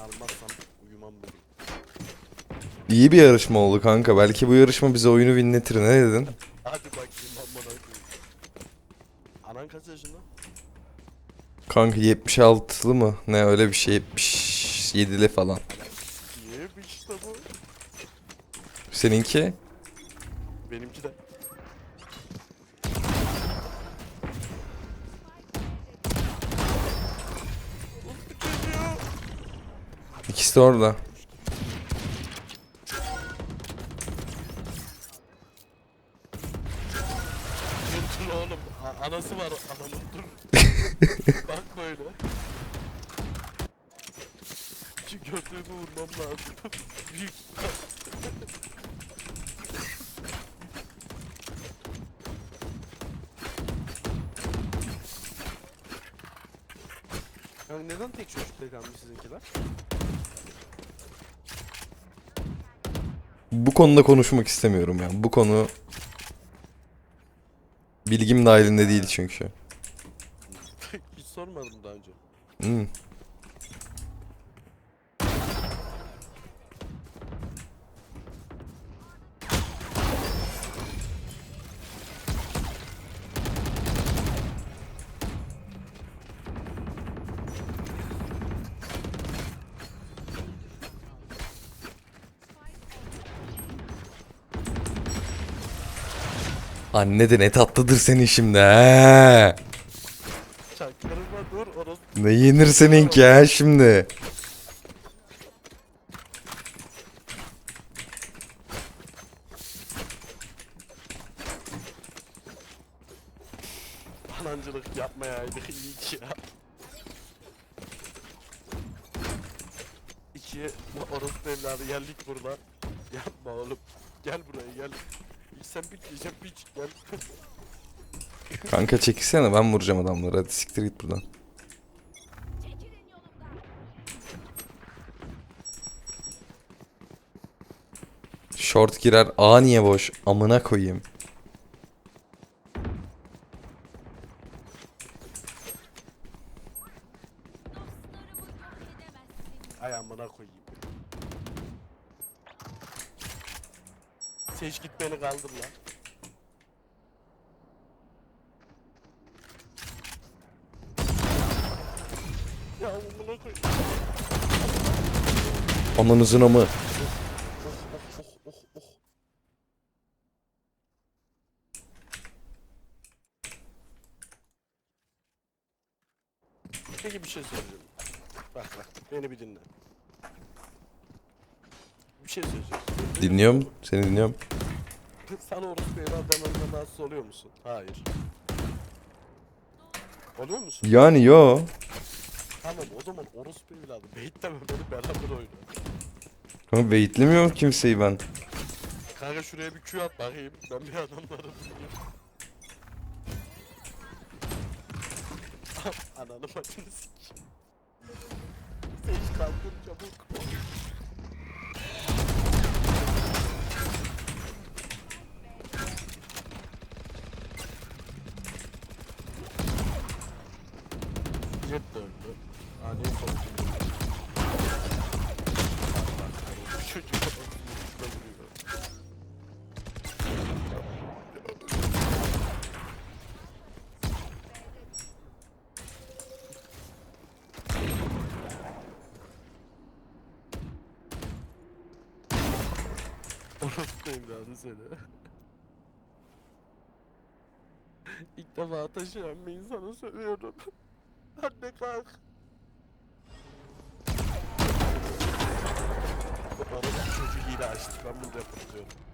almazsam uyumam bugün. İyi bir yarışma oldu kanka. Belki bu yarışma bize oyunu winletir. Ne dedin? Hadi bakayım amına koyayım. Anan kaç yaşında? Kanka 76'lı mı? Ne öyle bir şey. 77'li falan. İyi işte bu. Seninki? Benimki de. İkisi de orada. Dur oğlum. A- anası var ananın dur. Bak böyle. Şu gördüğümü vurmam lazım. Büyük. Yani neden tek çocukla kalmış sizinkiler? Bu konuda konuşmak istemiyorum yani. Bu konu bilgim dahilinde değil çünkü. Hiç sormadım daha önce. Hmm. Anne de ne tatlıdır senin şimdi he. Dur. Ne yenir seninki ha şimdi. Anancılık yapmayaydık iyi ki ya. İki orospu evladı geldik burada. Yapma oğlum. Gel buraya gel. Sen bitmeyecek piç gel. Kanka çekilsene ben vuracağım adamları. Hadi siktir git buradan. Short girer. A niye boş? Amına koyayım. Ay amına koyayım. Seç git beni kaldır lan. Ya amına koyayım. Amanızın amı. Oh oh oh oh oh. Peki bir şey söyleyeceğim. Bak bak beni bir dinle. Bir şey söyleyeceğim. Dinliyorum. Seni dinliyorum. Sen orospu evladından önce rahatsız oluyor musun? Hayır. Oluyor musun? Yani yo. Tamam o zaman orospu evladı. Beyitleme beni beraber oyna. Ama beyitlemiyorum kimseyi ben. Kanka şuraya bir Q at bakayım. Ben bir adamları bulayım. Ananı bacını sikeyim. Sage kaldır çabuk. Jet de öldü. Soktum? Bu çocuk. Orospu evladı seni. İlk defa taşıyan bir insana söylüyorum. Laat niks uit. Dat is een hier daar is. Dat moet even gebeuren.